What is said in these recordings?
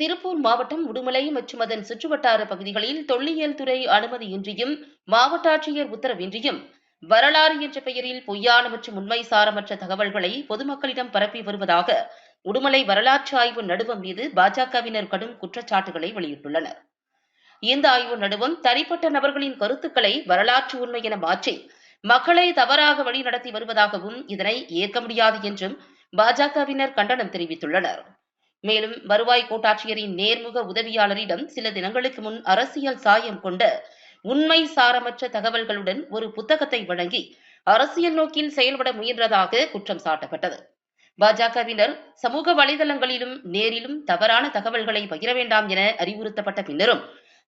திருப்பூர் மாவட்டம் உடுமலை மற்றும் அதன் சுற்றுவட்டார பகுதிகளில் தொல்லியல் துறை அனுமதியின்றியும் மாவட்ட ஆட்சியர் உத்தரவின்றியும் வரலாறு என்ற பெயரில் பொய்யான மற்றும் உண்மை சாரமற்ற தகவல்களை பொதுமக்களிடம் பரப்பி வருவதாக உடுமலை வரலாற்று ஆய்வு நடுவம் மீது பாஜகவினர் கடும் குற்றச்சாட்டுகளை வெளியிட்டுள்ளனர். இந்த ஆய்வு நடுவம் தனிப்பட்ட நபர்களின் கருத்துக்களை வரலாற்று உண்மை என மாற்றி மக்களை தவறாக வழிநடத்தி வருவதாகவும் இதனை ஏற்க முடியாது என்றும் பாஜகவினர் கண்டனம் தெரிவித்துள்ளனர். மேலும் வருவாய் கோட்டாட்சியரின் நேர்முக உதவியாளரிடம் சில தினங்களுக்கு முன் அரசியல் சாயம் கொண்ட உண்மை சாரமற்ற தகவல்களுடன் ஒரு புத்தகத்தை வழங்கி அரசியல் நோக்கில் செயல்பட முயன்றதாக குற்றம் சாட்டப்பட்டது. பாஜகவினர் சமூக வலைதளங்களிலும் நேரிலும் தவறான தகவல்களை பகிர வேண்டாம் என அறிவுறுத்தப்பட்ட பின்னரும்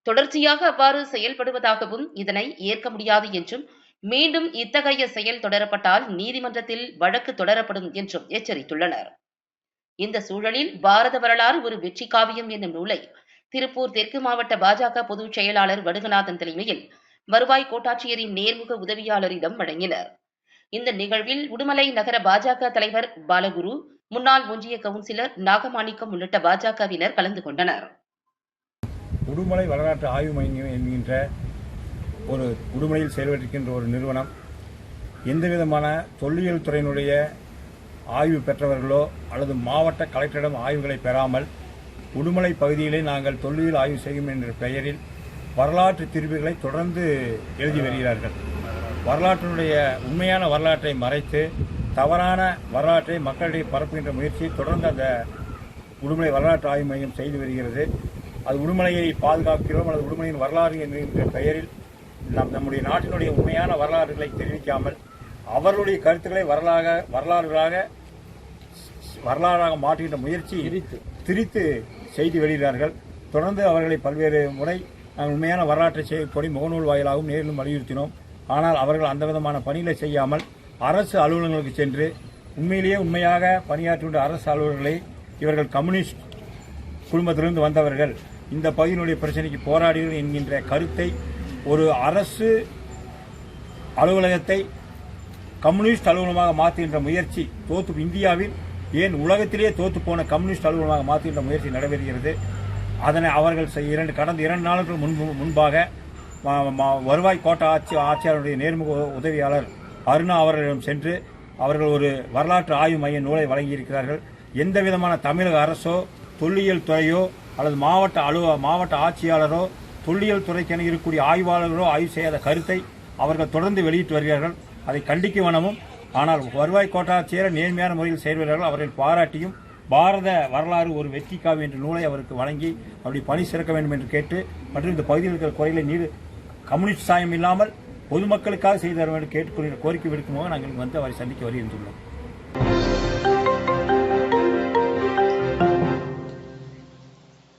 தொடர்ச்சியாக அவ்வாறு செயல்படுவதாகவும் இதனை ஏற்க முடியாது என்றும் மீண்டும் இத்தகைய செயல் தொடரப்பட்டால் நீதிமன்றத்தில் வழக்கு தொடரப்படும் என்றும் எச்சரித்துள்ளனர். இந்த சூழலில் பாரத வரலாறு ஒரு வெற்றி காவியம் என்னும் நூலை திருப்பூர் தெற்கு மாவட்ட பாஜக பொதுச் செயலாளர் வடுகநாதன் தலைமையில் வருவாய் கோட்டாட்சியரின் நேர்முக உதவியாளரிடம் வழங்கினர். இந்த நிகழ்வில் உடுமலை நகர பாஜக தலைவர் பாலகுரு முன்னாள் ஒன்றிய கவுன்சிலர் நாகமாணிக்கம் உள்ளிட்ட பாஜகவினர் கலந்து கொண்டனர். உடுமலை வரலாற்று ஆய்வு மையம் என்கின்ற ஒரு உடுமலையில் செயல்பட்டிருக்கின்ற ஒரு நிறுவனம் எந்த விதமான தொல்லியல் துறையினுடைய ஆய்வு பெற்றவர்களோ அல்லது மாவட்ட கலெக்டரிடம் ஆய்வுகளை பெறாமல் உடுமலை பகுதியிலே நாங்கள் தொல்லியல் ஆய்வு செய்யும் என்ற பெயரில் வரலாற்று தீர்வுகளை தொடர்ந்து எழுதி வருகிறார்கள். வரலாற்றினுடைய உண்மையான வரலாற்றை மறைத்து தவறான வரலாற்றை மக்களிடையே பரப்புகின்ற முயற்சியை தொடர்ந்து அந்த உடுமலை வரலாற்று ஆய்வு மையம் செய்து வருகிறது. அது உடுமலையை பாதுகாக்கிறோம் அல்லது உடுமலையின் வரலாறு என்கின்ற பெயரில் நம் நம்முடைய நாட்டினுடைய உண்மையான வரலாறுகளை தெரிவிக்காமல் அவர்களுடைய கருத்துக்களை வரலாக வரலாறுகளாக வரலாறாக மாற்றுகின்ற முயற்சி திரித்து. செய்து வெளியிடுகிறார்கள் தொடர்ந்து அவர்களை பல்வேறு முறை நாங்கள் உண்மையான வரலாற்றை செய்யப்படி முகநூல் வாயிலாகவும் நேரிலும் வலியுறுத்தினோம். ஆனால் அவர்கள் அந்த விதமான பணிகளை செய்யாமல் அரசு அலுவலகங்களுக்கு சென்று உண்மையிலேயே உண்மையாக பணியாற்றுகின்ற அரசு அலுவலர்களை இவர்கள் கம்யூனிஸ்ட் குடும்பத்திலிருந்து வந்தவர்கள் இந்த பகுதியினுடைய பிரச்சனைக்கு போராடுகிறோம் என்கின்ற கருத்தை ஒரு அரசு அலுவலகத்தை கம்யூனிஸ்ட் அலுவலகமாக மாற்றுகின்ற முயற்சி தோத்து இந்தியாவில் ஏன் உலகத்திலேயே தோத்து போன கம்யூனிஸ்ட் அலுவலகமாக மாற்றுகின்ற முயற்சி நடைபெறுகிறது? அதனை அவர்கள் செய்- இரண்டு கடந்த இரண்டு நாளுக்கு முன்பு முன்பாக வருவாய் கோட்ட ஆட்சி ஆட்சியாளருடைய நேர்முக உதவியாளர் அருணா அவர்களிடம் சென்று அவர்கள் ஒரு வரலாற்று ஆய்வு மைய நூலை வழங்கியிருக்கிறார்கள். எந்த விதமான தமிழக அரசோ தொல்லியல் துறையோ அல்லது மாவட்ட அலுவ மாவட்ட ஆட்சியாளரோ தொல்லியல் துறைக்கென இருக்கக்கூடிய ஆய்வாளர்களோ ஆய்வு செய்யாத கருத்தை அவர்கள் தொடர்ந்து வெளியிட்டு வருகிறார்கள். அதை கண்டிக்க வனமும் ஆனால் வருவாய் கோட்டாட்சியர் நேர்மையான முறையில் செயல்படுகிறார்கள். அவர்கள் பாராட்டியும் பாரத வரலாறு ஒரு வெற்றி காவி என்ற நூலை அவருக்கு வழங்கி அப்படி பணி சிறக்க வேண்டும் என்று கேட்டு மற்றும் இந்த பகுதியில் இருக்கிற குறைகளை நீடு கம்யூனிஸ்ட் சாயம் இல்லாமல் பொதுமக்களுக்காக செய்து தர வேண்டும் கேட்டுக்கொள்கிற கோரிக்கை விடுக்கும்போது நாங்கள் வந்து அவரை சந்திக்க வருகின்றோம்